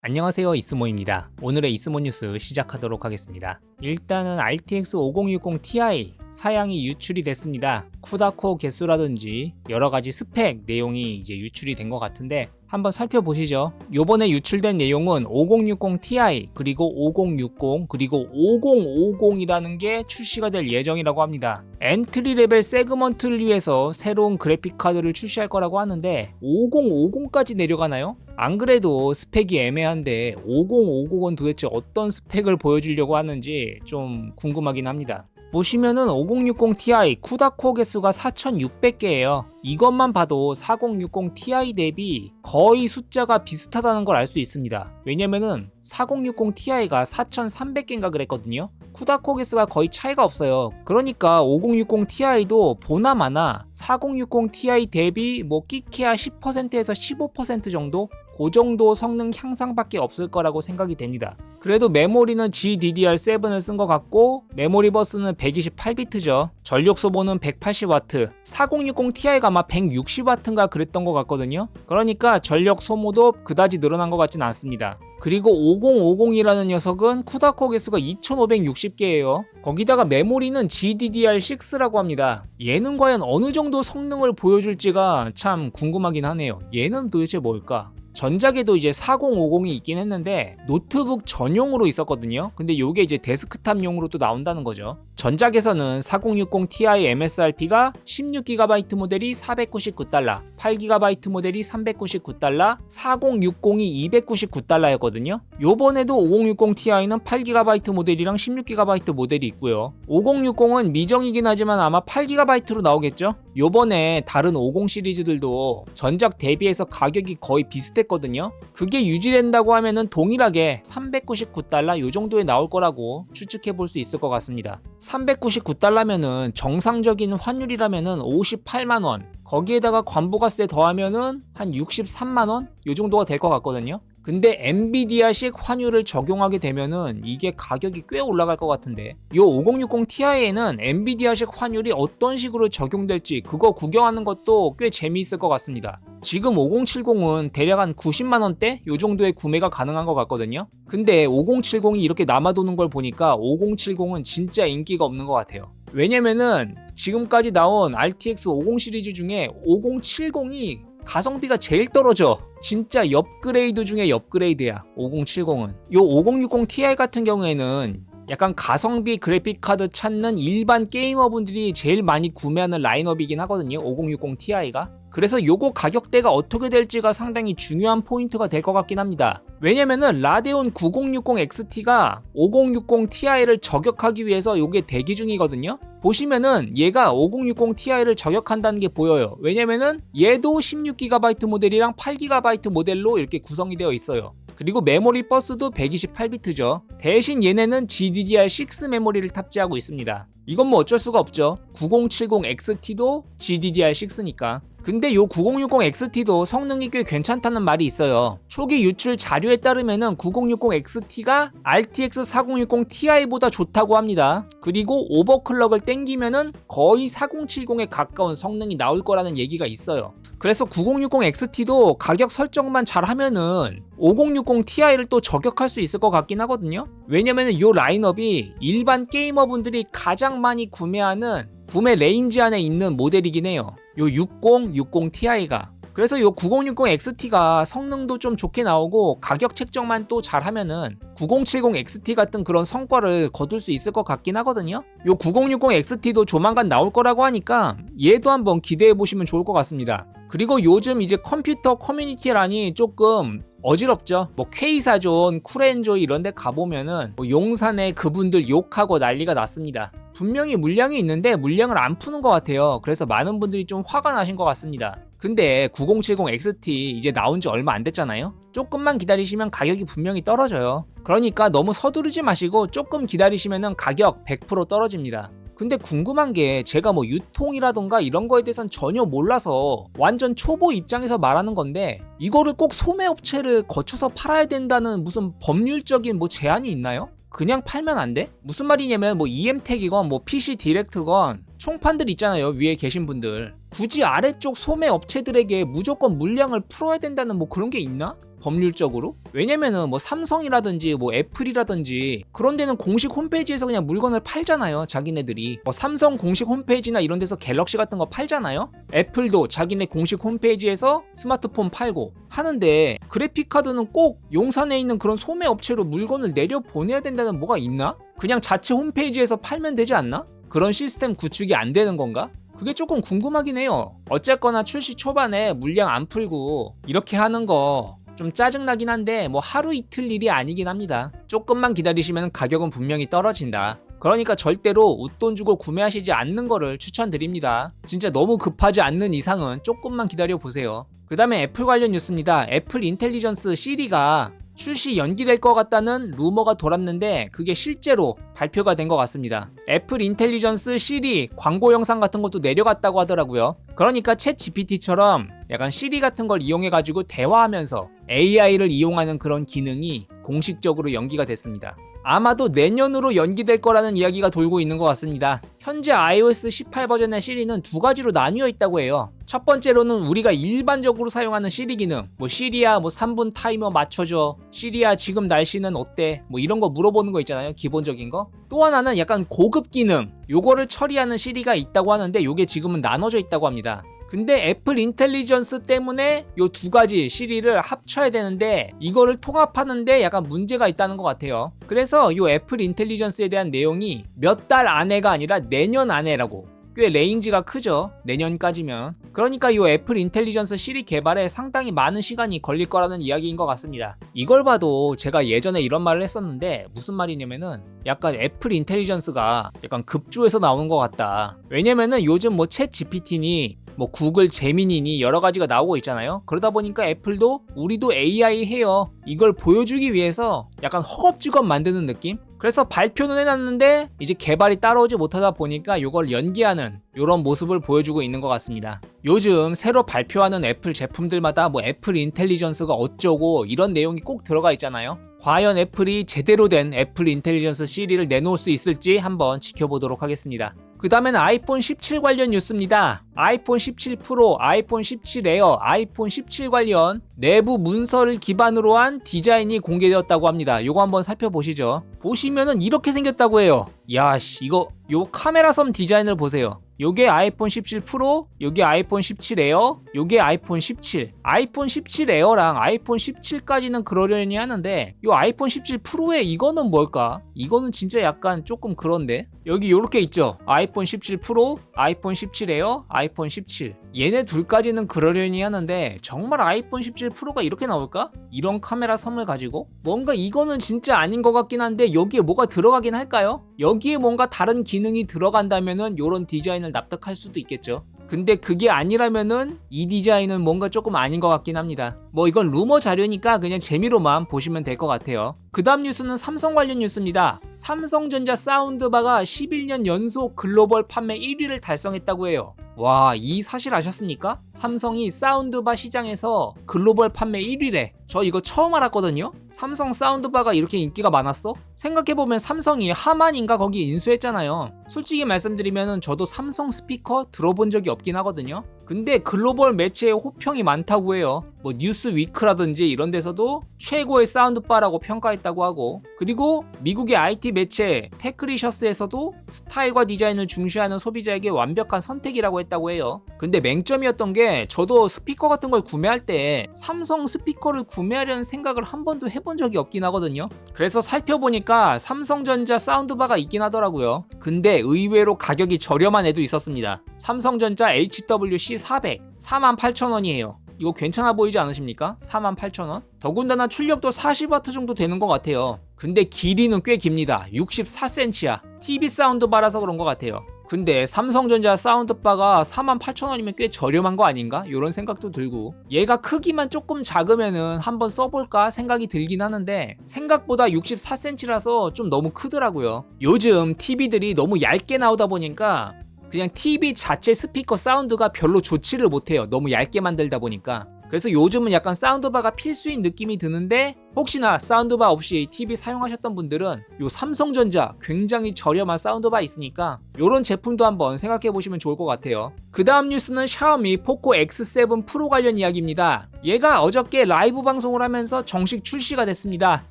안녕하세요 이스모입니다. 오늘의 이스모 뉴스 시작하도록 하겠습니다. 일단은 RTX 5060 Ti 사양이 유출이 됐습니다. 쿠다코 개수라든지 여러 가지 스펙 내용이 이제 유출이 된 것 같은데 한번 살펴보시죠. 요번에 유출된 내용은 5060 Ti 그리고 5060 그리고 5050이라는 게 출시가 될 예정이라고 합니다. 엔트리 레벨 세그먼트를 위해서 새로운 그래픽 카드를 출시할 거라고 하는데 5050까지 내려가나요? 안 그래도 스펙이 애매한데 5050은 도대체 어떤 스펙을 보여주려고 하는지 좀 궁금하긴 합니다. 보시면은 5060 Ti 쿠다코어 개수가 4600개예요. 이것만 봐도 4060 Ti 대비 거의 숫자가 비슷하다는 걸 알 수 있습니다. 왜냐면은 4060 Ti가 4300개인가 그랬거든요. 쿠다코어 개수가 거의 차이가 없어요. 그러니까 5060 Ti도 보나마나 4060 Ti 대비 뭐 끼케야 10%에서 15% 정도 그 정도 성능 향상밖에 없을 거라고 생각이 됩니다. 그래도 메모리는 GDDR7을 쓴 것 같고 메모리 버스는 128비트죠. 전력 소모는 180W, 4060 Ti가 아마 160W인가 그랬던 것 같거든요. 그러니까 전력 소모도 그다지 늘어난 것 같진 않습니다. 그리고 5050이라는 녀석은 쿠다코 개수가 2560개예요. 거기다가 메모리는 GDDR6라고 합니다. 얘는 과연 어느 정도 성능을 보여줄지가 참 궁금하긴 하네요. 얘는 도대체 뭘까? 전작에도 이제 4050이 있긴 했는데 노트북 전용으로 있었거든요. 근데 이게 이제 데스크탑용으로 또 나온다는 거죠. 전작에서는 4060 Ti MSRP가 16GB 모델이 499달러, 8GB 모델이 399달러, 4060이 299달러였거든요. 요번에도 5060 Ti는 8GB 모델이랑 16GB 모델이 있고요. 5060은 미정이긴 하지만 아마 8GB로 나오겠죠? 요번에 다른 50 시리즈들도 전작 대비해서 가격이 거의 비슷했 거든요. 그게 유지된다고 하면은 동일하게 399달러 요 정도에 나올 거라고 추측해 볼 수 있을 것 같습니다. 399달러면은 정상적인 환율이라면은 58만 원. 거기에다가 관부가세 더하면은 한 63만 원? 요 정도가 될 것 같거든요. 근데 엔비디아식 환율을 적용하게 되면은 이게 가격이 꽤 올라갈 것 같은데 요5060 Ti에는 엔비디아식 환율이 어떤 식으로 적용될지 그거 구경하는 것도 꽤 재미있을 것 같습니다. 지금 5070은 대략 한 90만 원대 요 정도의 구매가 가능한 것 같거든요. 근데 5070이 이렇게 남아도는 걸 보니까 5070은 진짜 인기가 없는 것 같아요. 왜냐면은 지금까지 나온 RTX 50 시리즈 중에 5070이 가성비가 제일 떨어져. 진짜 업그레이드 중에 업그레이드야. 5070은. 요 5060 Ti 같은 경우에는 약간 가성비 그래픽 카드 찾는 일반 게이머분들이 제일 많이 구매하는 라인업이긴 하거든요. 5060 Ti가. 그래서 요거 가격대가 어떻게 될지가 상당히 중요한 포인트가 될 것 같긴 합니다. 왜냐면은 라데온 9060 XT가 5060 Ti를 저격하기 위해서 요게 대기 중이거든요. 보시면은 얘가 5060 Ti를 저격한다는 게 보여요. 왜냐면은 얘도 16GB 모델이랑 8GB 모델로 이렇게 구성이 되어 있어요. 그리고 메모리 버스도 128비트죠. 대신 얘네는 GDDR6 메모리를 탑재하고 있습니다. 이건 뭐 어쩔 수가 없죠. 9070 XT도 GDDR6니까. 근데 요 9060 XT도 성능이 꽤 괜찮다는 말이 있어요. 초기 유출 자료에 따르면은 9060 XT가 RTX 4060 Ti보다 좋다고 합니다. 그리고 오버클럭을 땡기면은 거의 4070에 가까운 성능이 나올 거라는 얘기가 있어요. 그래서 9060 XT도 가격 설정만 잘 하면은 5060 Ti를 또 저격할 수 있을 것 같긴 하거든요. 왜냐면은 이 라인업이 일반 게이머분들이 가장 많이 구매하는 구매 레인지 안에 있는 모델이긴 해요. 요 60, 60 Ti가. 그래서 요 9060 XT가 성능도 좀 좋게 나오고 가격 책정만 또 잘하면은 9070 XT 같은 그런 성과를 거둘 수 있을 것 같긴 하거든요. 요 9060 XT도 조만간 나올 거라고 하니까 얘도 한번 기대해 보시면 좋을 것 같습니다. 그리고 요즘 이제 컴퓨터 커뮤니티란이 조금 어지럽죠. 뭐 K사존, 쿨엔조이 이런 데 가보면은 뭐 용산에 그분들 욕하고 난리가 났습니다. 분명히 물량이 있는데 물량을 안 푸는 것 같아요. 그래서 많은 분들이 좀 화가 나신 것 같습니다. 근데 9070 XT 이제 나온 지 얼마 안 됐잖아요? 조금만 기다리시면 가격이 분명히 떨어져요. 그러니까 너무 서두르지 마시고 조금 기다리시면 가격 100% 떨어집니다. 근데 궁금한 게 제가 뭐 유통이라던가 이런 거에 대해선 전혀 몰라서 완전 초보 입장에서 말하는 건데 이거를 꼭 소매업체를 거쳐서 팔아야 된다는 무슨 법률적인 뭐 제한이 있나요? 그냥 팔면 안 돼? 무슨 말이냐면 뭐 EM택이건 뭐 PC 디렉트건 총판들 있잖아요 위에 계신 분들 굳이 아래쪽 소매 업체들에게 무조건 물량을 풀어야 된다는 뭐 그런 게 있나? 법률적으로? 왜냐면은 뭐 삼성이라든지 뭐 애플이라든지 그런 데는 공식 홈페이지에서 그냥 물건을 팔잖아요. 자기네들이. 뭐 삼성 공식 홈페이지나 이런 데서 갤럭시 같은 거 팔잖아요. 애플도 자기네 공식 홈페이지에서 스마트폰 팔고 하는데 그래픽 카드는 꼭 용산에 있는 그런 소매 업체로 물건을 내려 보내야 된다는 뭐가 있나? 그냥 자체 홈페이지에서 팔면 되지 않나? 그런 시스템 구축이 안 되는 건가? 그게 조금 궁금하긴 해요. 어쨌거나 출시 초반에 물량 안 풀고 이렇게 하는 거 좀 짜증나긴 한데 뭐 하루 이틀 일이 아니긴 합니다. 조금만 기다리시면 가격은 분명히 떨어진다. 그러니까 절대로 웃돈 주고 구매하시지 않는 거를 추천드립니다. 진짜 너무 급하지 않는 이상은 조금만 기다려 보세요. 그 다음에 애플 관련 뉴스입니다. 애플 인텔리전스 시리가 출시 연기될 것 같다는 루머가 돌았는데 그게 실제로 발표가 된 것 같습니다. 애플 인텔리전스 시리 광고 영상 같은 것도 내려갔다고 하더라고요. 그러니까 챗 GPT처럼 약간 시리 같은 걸 이용해 가지고 대화하면서 AI를 이용하는 그런 기능이 공식적으로 연기가 됐습니다. 아마도 내년으로 연기될 거라는 이야기가 돌고 있는 것 같습니다. 현재 iOS 18 버전의 시리는 두 가지로 나뉘어 있다고 해요. 첫 번째로는 우리가 일반적으로 사용하는 시리 기능, 뭐 시리야 뭐 3분 타이머 맞춰줘, 시리야 지금 날씨는 어때, 뭐 이런 거 물어보는 거 있잖아요. 기본적인 거. 또 하나는 약간 고급 기능, 요거를 처리하는 시리가 있다고 하는데 요게 지금은 나눠져 있다고 합니다. 근데 애플 인텔리전스 때문에 요 두 가지 시리를 합쳐야 되는데 이거를 통합하는데 약간 문제가 있다는 것 같아요. 그래서 요 애플 인텔리전스에 대한 내용이 몇 달 안에가 아니라 내년 안에라고 꽤 레인지가 크죠. 내년까지면. 그러니까 이 애플 인텔리전스 시리 개발에 상당히 많은 시간이 걸릴 거라는 이야기인 것 같습니다. 이걸 봐도 제가 예전에 이런 말을 했었는데 무슨 말이냐면은 약간 애플 인텔리전스가 약간 급조해서 나오는 것 같다. 왜냐면은 요즘 뭐 챗 GPT니 뭐 구글 제미니니 여러 가지가 나오고 있잖아요. 그러다 보니까 애플도 우리도 AI 해요. 이걸 보여주기 위해서 약간 허겁지겁 만드는 느낌? 그래서 발표는 해놨는데 이제 개발이 따라오지 못하다 보니까 이걸 연기하는 이런 모습을 보여주고 있는 것 같습니다. 요즘 새로 발표하는 애플 제품들마다 뭐 애플 인텔리전스가 어쩌고 이런 내용이 꼭 들어가 있잖아요. 과연 애플이 제대로 된 애플 인텔리전스 시리를 내놓을 수 있을지 한번 지켜보도록 하겠습니다. 그 다음에는 아이폰 17 관련 뉴스입니다. 아이폰 17 프로, 아이폰 17 에어, 아이폰 17 관련 내부 문서를 기반으로 한 디자인이 공개되었다고 합니다. 요거 한번 살펴보시죠. 보시면은 이렇게 생겼다고 해요. 야씨, 이거 요 카메라 섬 디자인을 보세요. 요게 아이폰 17 프로, 요게 아이폰 17 에어, 요게 아이폰 17. 아이폰 17 에어랑 아이폰 17까지는 그러려니 하는데 요 아이폰 17 프로의 이거는 뭘까? 이거는 진짜 약간 조금 그런데 여기 요렇게 있죠. 아이폰 17 프로, 아이폰 17 에어, 아이폰 17. 얘네 둘까지는 그러려니 하는데 정말 아이폰 17 프로가 이렇게 나올까? 이런 카메라 섬을 가지고 뭔가 이거는 진짜 아닌 것 같긴 한데 여기에 뭐가 들어가긴 할까요? 여기에 뭔가 다른 기능이 들어간다면은 요런 디자인을 납득할 수도 있겠죠. 근데 그게 아니라면은 이 디자인은 뭔가 조금 아닌 것 같긴 합니다. 뭐 이건 루머 자료니까 그냥 재미로만 보시면 될 것 같아요. 그 다음 뉴스는 삼성 관련 뉴스입니다. 삼성전자 사운드바가 11년 연속 글로벌 판매 1위를 달성했다고 해요. 와, 이 사실 아셨습니까? 삼성이 사운드바 시장에서 글로벌 판매 1위래. 저 이거 처음 알았거든요? 삼성 사운드바가 이렇게 인기가 많았어? 생각해보면 삼성이 하만인가 거기 인수했잖아요. 솔직히 말씀드리면 저도 삼성 스피커 들어본 적이 없긴 하거든요. 근데 글로벌 매체에 호평이 많다고 해요. 뭐 뉴스 위크라든지 이런 데서도 최고의 사운드바라고 평가했다고 하고 그리고 미국의 IT 매체 테크리셔스에서도 스타일과 디자인을 중시하는 소비자에게 완벽한 선택이라고 했다고 해요. 근데 맹점이었던 게 저도 스피커 같은 걸 구매할 때 삼성 스피커를 구매하려는 생각을 한 번도 해본 적이 없긴 하거든요. 그래서 살펴보니까 삼성전자 사운드바가 있긴 하더라고요. 근데 의외로 가격이 저렴한 애도 있었습니다. 삼성전자 HWC 400 48,000원이에요. 이거 괜찮아 보이지 않으십니까? 48,000원? 더군다나 출력도 40W 정도 되는 것 같아요. 근데 길이는 꽤 깁니다. 64cm야. TV 사운드바라서 그런 것 같아요. 근데 삼성전자 사운드바가 48,000원이면 꽤 저렴한 거 아닌가? 이런 생각도 들고 얘가 크기만 조금 작으면은 한번 써볼까 생각이 들긴 하는데 생각보다 64cm라서 좀 너무 크더라고요. 요즘 TV들이 너무 얇게 나오다 보니까 그냥 TV 자체 스피커 사운드가 별로 좋지를 못해요. 너무 얇게 만들다 보니까. 그래서 요즘은 약간 사운드바가 필수인 느낌이 드는데 혹시나 사운드바 없이 TV 사용하셨던 분들은 요 삼성전자 굉장히 저렴한 사운드바 있으니까 요런 제품도 한번 생각해 보시면 좋을 것 같아요. 그 다음 뉴스는 샤오미 포코 X7 프로 관련 이야기입니다. 얘가 어저께 라이브 방송을 하면서 정식 출시가 됐습니다.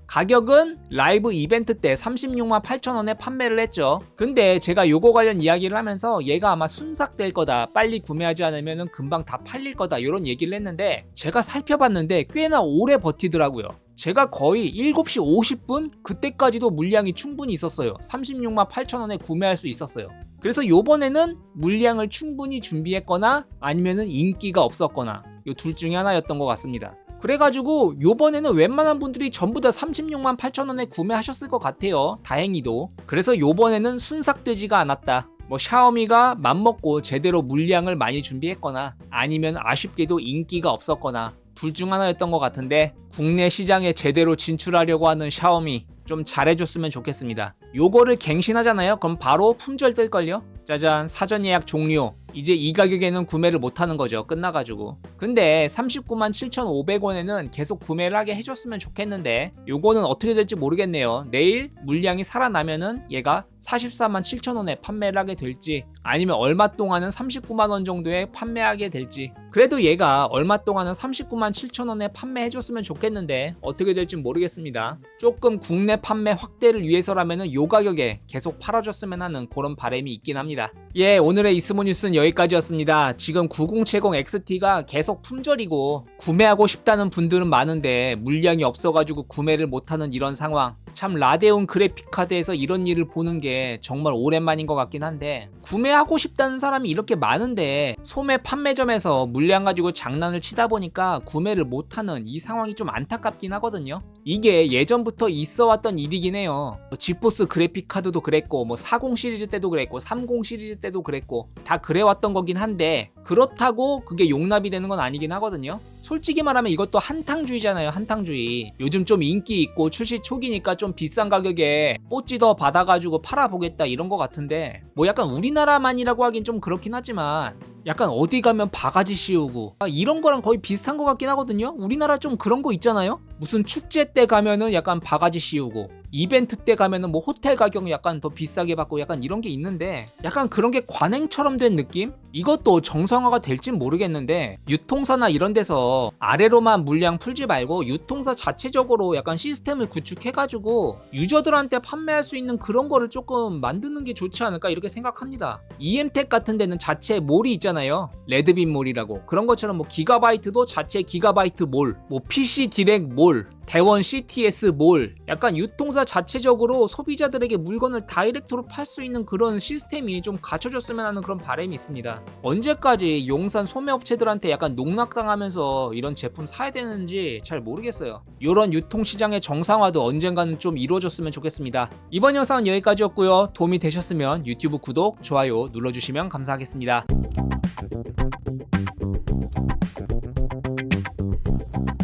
가격은 라이브 이벤트 때 36만 8천원에 판매를 했죠. 근데 제가 요거 관련 이야기를 하면서 얘가 아마 순삭될 거다. 빨리 구매하지 않으면 금방 다 팔릴 거다. 이런 얘기를 했는데 제가 살펴봤는데 꽤나 오래 버티더라고요. 제가 거의 7시 50분 그때까지도 물량이 충분히 있었어요. 36만 8천 원에 구매할 수 있었어요. 그래서 요번에는 물량을 충분히 준비했거나 아니면은 인기가 없었거나 요 둘 중에 하나였던 것 같습니다. 그래가지고 요번에는 웬만한 분들이 전부 다 36만 8천 원에 구매하셨을 것 같아요. 다행히도. 그래서 요번에는 순삭되지가 않았다. 뭐 샤오미가 맘먹고 제대로 물량을 많이 준비했거나 아니면 아쉽게도 인기가 없었거나 둘 중 하나였던 것 같은데 국내 시장에 제대로 진출하려고 하는 샤오미 좀 잘해줬으면 좋겠습니다. 요거를 갱신하잖아요. 그럼 바로 품절 뜰걸요? 짜잔 사전 예약 종료. 이제 이 가격에는 구매를 못하는 거죠. 끝나가지고. 근데 39만 7,500원에는 계속 구매를 하게 해줬으면 좋겠는데 요거는 어떻게 될지 모르겠네요. 내일 물량이 살아나면은 얘가 44만 7,000원에 판매를 하게 될지 아니면 얼마 동안은 39만 원 정도에 판매하게 될지 그래도 얘가 얼마 동안은 39만 7,000원에 판매해줬으면 좋겠는데 어떻게 될지 모르겠습니다. 조금 국내 판매 확대를 위해서라면은 요 가격에 계속 팔아줬으면 하는 그런 바람이 있긴 합니다. 예, 오늘의 이스모 뉴스는 여기까지였습니다. 지금 9070 XT가 계속 품절이고 구매하고 싶다는 분들은 많은데 물량이 없어가지고 구매를 못하는 이런 상황. 참 라데온 그래픽 카드에서 이런 일을 보는 게 정말 오랜만인 것 같긴 한데 구매하고 싶다는 사람이 이렇게 많은데 소매 판매점에서 물량 가지고 장난을 치다 보니까 구매를 못하는 이 상황이 좀 안타깝긴 하거든요. 이게 예전부터 있어 왔던 일이긴 해요. 뭐 지포스 그래픽 카드도 그랬고 뭐 40 시리즈 때도 그랬고 30 시리즈 때도 그랬고 다 그래왔던 거긴 한데 그렇다고 그게 용납이 되는 건 아니긴 하거든요. 솔직히 말하면 이것도 한탕주의잖아요 한탕주의 요즘 좀 인기 있고 출시 초기니까 좀 비싼 가격에 뽀찌 더 받아가지고 팔아보겠다 이런 거 같은데 뭐 약간 우리나라만이라고 하긴 좀 그렇긴 하지만 약간 어디 가면 바가지 씌우고. 아, 이런 거랑 거의 비슷한 것 같긴 하거든요. 우리나라 좀 그런 거 있잖아요? 무슨 축제 때 가면은 약간 바가지 씌우고 이벤트 때 가면은 뭐 호텔 가격 약간 더 비싸게 받고 약간 이런 게 있는데 약간 그런 게 관행처럼 된 느낌? 이것도 정상화가 될진 모르겠는데 유통사나 이런 데서 아래로만 물량 풀지 말고 유통사 자체적으로 약간 시스템을 구축해가지고 유저들한테 판매할 수 있는 그런 거를 조금 만드는 게 좋지 않을까 이렇게 생각합니다. EM텍 같은 데는 자체 몰이 있잖아요. 레드빔 몰이라고 그런 것처럼 뭐 기가바이트도 자체 기가바이트 몰, 뭐 PC 디렉 몰, 대원 CTS 몰 약간 유통사 자체적으로 소비자들에게 물건을 다이렉트로 팔 수 있는 그런 시스템이 좀 갖춰졌으면 하는 그런 바람이 있습니다. 언제까지 용산 소매업체들한테 약간 농락당하면서 이런 제품 사야 되는지 잘 모르겠어요. 이런 유통시장의 정상화도 언젠가는 좀 이루어졌으면 좋겠습니다. 이번 영상은 여기까지였고요. 도움이 되셨으면 유튜브 구독, 좋아요 눌러주시면 감사하겠습니다.